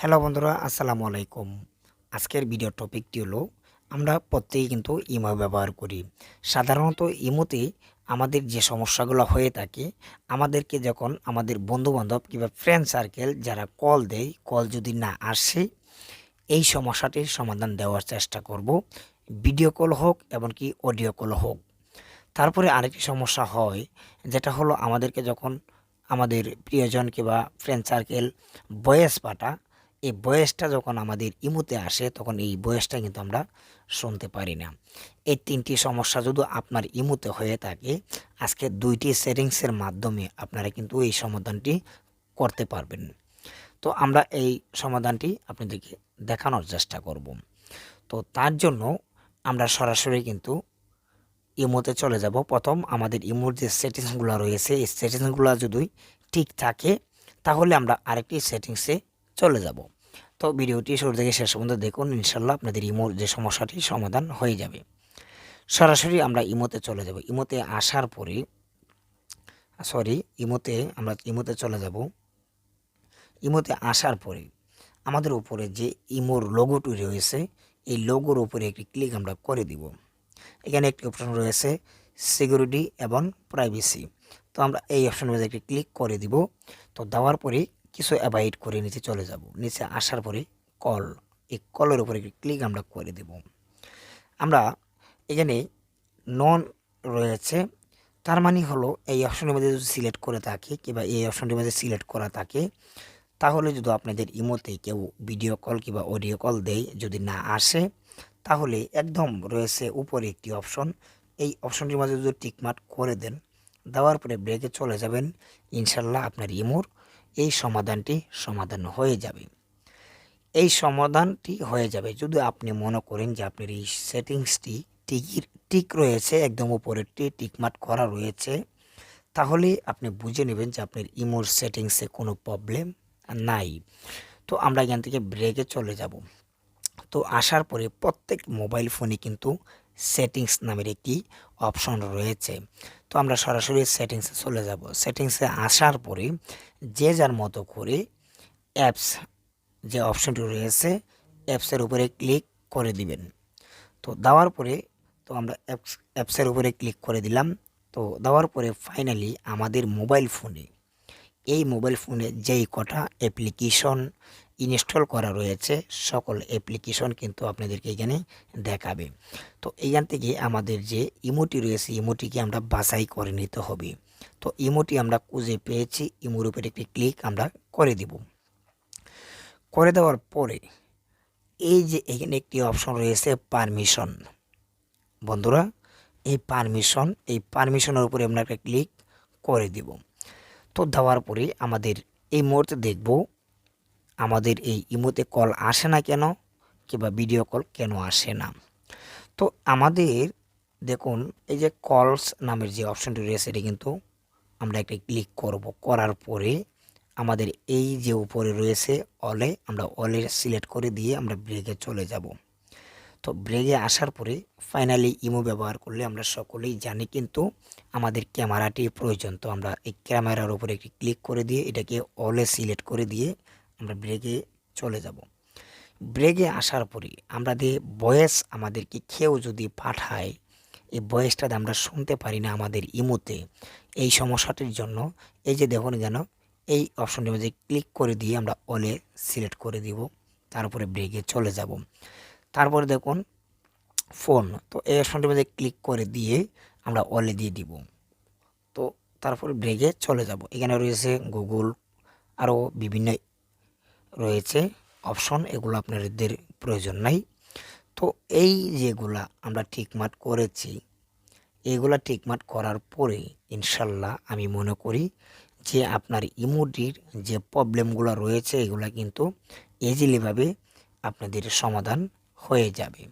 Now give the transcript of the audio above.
Hello বন্ধুরা, আসসালামু আলাইকুম। আজকের ভিডিও টপিকটি হলো, আমরা প্রত্যেকেই কিন্তু ইমো ব্যবহার করি। সাধারণত ইমোতে আমাদের যে সমস্যাগুলো হয়ে থাকে, আমাদেরকে যখন আমাদের বন্ধুবান্ধব কিংবা ফ্রেন্ড সার্কেল যারা কল দেয় কল যদি না আসে, এই সমস্যাটির সমাধান দেওয়ার চেষ্টা করব। ভিডিও কল হোক এমনকি অডিও কল হোক। তারপরে আরেকটি সমস্যা হয়, যেটা হলো আমাদেরকে যখন আমাদের প্রিয়জন কিংবা ফ্রেন্ড সার্কেল বয়েস পাঠা এই বয়সটা যখন আমাদের ইমুতে আসে, তখন এই বয়সটা কিন্তু আমরা শুনতে পারি না। এই তিনটি সমস্যা যদি আপনার ইমুতে হয়ে থাকে, আজকে দুইটি সেটিংসের মাধ্যমে আপনারা কিন্তু এই সমাধানটি করতে পারবেন। তো আমরা এই সমাধানটি আপনাদেরকে দেখানোর চেষ্টা করব। তো তার জন্য আমরা সরাসরি কিন্তু ইমোতে চলে যাব। প্রথম আমাদের ইমোর যে সেটিংসগুলো রয়েছে, এই সেটিংসগুলো যদি ঠিক থাকে, তাহলে আমরা আরেকটি সেটিংসে চলে যাব। তো ভিডিওটি শুরু থেকে শেষ পর্যন্ত দেখুন ইনশাল্লাহ আপনাদের ইমোর যে সমস্যাটি সমাধান হয়ে যাবে। সরাসরি আমরা ইমোতে চলে যাব। ইমোতে আসার পরে, সরি, ইমোতে আমরা ইমোতে চলে যাব। ইমোতে আসার পরে আমাদের উপরে যে ইমোর লোগোটি রয়েছে, এই লোগোর উপরে একটি ক্লিক আমরা করে দিব। এখানে একটি অপশন রয়েছে সিকিউরিটি এবং প্রাইভেসি। তো আমরা এই অপশনের মধ্যে একটি ক্লিক করে দিব। তো দেওয়ার পরে কিছু অ্যাভয়েড করে নিচে চলে যাব। নিচে আসার পরে কল এই কলের উপরে ক্লিক আমরা করে দেব। আমরা এখানে নন রয়েছে, তার মানে হলো এই অপশনের মধ্যে যদি সিলেক্ট করে থাকে কিংবা এই অপশনটির মধ্যে সিলেক্ট করা থাকে, তাহলে যদি আপনাদের ইমোতে কেউ ভিডিও কল কিংবা অডিও কল দেয়, যদি না আসে, তাহলে একদম রয়েছে উপরে একটি অপশন এই অপশনটির মাঝে যদি টিকমার্ক করে দেন, দেওয়ার পরে ব্রেকে চলে যাবেন। ইনশাল্লাহ আপনার ইমোর এই সমাধানটি সমাধান হয়ে যাবে। এই সমাধানটি হয়ে যাবে যদি আপনি মনে করেন যে আপনার এই সেটিংসটি টিকির টিক রয়েছে, একদম উপরেরটি টিকমার্ক করা রয়েছে, তাহলে আপনি বুঝে নেবেন যে আপনার ইমোর সেটিংসে কোনো প্রবলেম নাই। তো আমরা এখান থেকে ব্রেকে চলে যাব। তো আসার পরে প্রত্যেক মোবাইল ফোনে কিন্তু সেটিংস নামের একটি অপশন রয়েছে। তো আমরা সরাসরি সেটিংসে চলে যাব। সেটিংসে আসার পরে যে যার মতো করে অ্যাপস যে অপশনটি রয়েছে অ্যাপসের উপরে ক্লিক করে দিবেন। তো দেওয়ার পরে তো আমরা অ্যাপস অ্যাপসের উপরে ক্লিক করে দিলাম। তো দেওয়ার পরে ফাইনালি আমাদের মোবাইল ফোনে, এই মোবাইল ফোনে যেই কটা অ্যাপ্লিকেশন ইনস্টল করা রয়েছে, সকল অ্যাপ্লিকেশন কিন্তু আপনাদেরকে এখানে দেখাবে। তো এইখান থেকে আমাদের যে ইমোটি রয়েছে ইমোটিকে আমরা বাছাই করে নিতে হবে। তো ইমোটি আমরা খুঁজে পেয়েছি ইমোর উপরে একটি ক্লিক আমরা করে দিব। করে দেওয়ার পরে এই যে এখানে একটি অপশন রয়েছে পারমিশন বন্ধুরা, এই পারমিশন এই পারমিশনের উপরে আমরা একটা ক্লিক করে দিব। তো দেওয়ার পরে আমাদের এই মুহূর্তে দেখব আমাদের এই ইমোতে কল আসে না কেন? কিংবা ভিডিও কল কেন আসে না? তো আমাদের, দেখুন, এই যে কলস নামের যে অপশনটি রয়েছে, এটি কিন্তু আমরা একটা ক্লিক করব। করার পরে আমাদের এই যে উপরে রয়েছে অলে আমরা অলে সিলেক্ট করে দিয়ে আমরা ব্রেকে চলে যাব। তো ব্রেকে আসার পরে ফাইনালি ইমো ব্যবহার করলে আমরা সকলেই জানি কিন্তু আমাদের ক্যামেরাটি প্রয়োজন। তো আমরা এই ক্যামেরার উপরে একটি ক্লিক করে দিয়ে এটাকে অলে সিলেক্ট করে দিয়ে আমরা ব্রেকে চলে যাব। ব্রেকে আসার পরে আমরা দিয়ে বয়েস আমাদেরকে খেয়েও যদি পাঠায়, এই বয়েসটাতে আমরা শুনতে পারি না আমাদের ইমোতে এই সমস্যাটির জন্য এই যে দেখুন যেন, এই অপশনটির মধ্যে ক্লিক করে দিয়ে আমরা অলে সিলেক্ট করে দিব, তারপরে ব্রেকে চলে যাব। তারপরে দেখুন ফোন তো এই অপশনটির মধ্যে ক্লিক করে দিয়ে আমরা অলে দিয়ে দিব। তো তারপরে ব্রেকে চলে যাব। এখানে রয়েছে গুগল আরও বিভিন্ন রয়েছে অপশন এগুলো আপনাদের প্রয়োজন নাই। তো এই যেগুলা আমরা ঠিকমাট করেছি, এগুলা ঠিকমাট করার পরে ইনশাল্লাহ আমি মনে করি যে আপনার ইমোডির যে প্রবলেমগুলো রয়েছে, এগুলা কিন্তু ইজিলিভাবে আপনাদের সমাধান হয়ে যাবে।